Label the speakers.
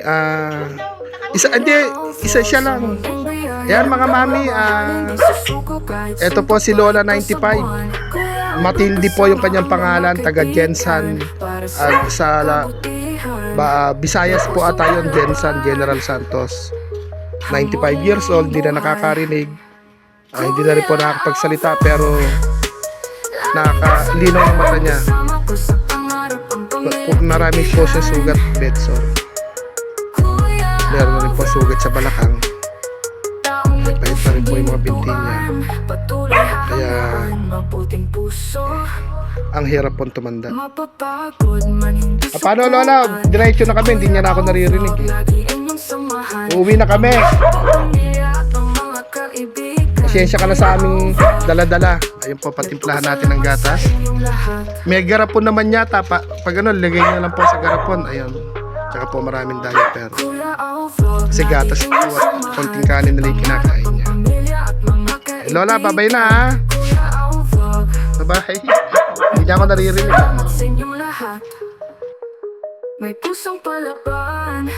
Speaker 1: Ah, isa, hindi, isa siya lang. Yan mga mami, ah, eto po si Lola 95. Matildi po yung kanyang pangalan, taga Jensan. At sa la, ba, Visayas po ata yun, Jensan, General Santos. 95 years old, hindi na nakakarinig. Ah, hindi na rin po nakakapagsalita pero nakakalinaw ang mata niya. Marami po siya sugat, bedsore. Sugat sa balakang. Pahit pa rin po yung mga binti niya. Kaya ang hirap po tumanda. Ah, paano Lola? Diretso na kami, hindi niya na ako naririnig. Eh. Uuwi na kami. Pasensya ka na sa aming dala-dala. Ayun po, patimplahan natin ng gatas. May garapon naman yata. Pa, pag ano, lagay niya lang po sa garapon. Ayun. Tsaka po maraming diaper. Kasi gatas po at konting kanin nila yung kinakain niya. Eh, Lola, babay na ha. Bye-bye. Hindi ako naririnig.
Speaker 2: May pusong palaban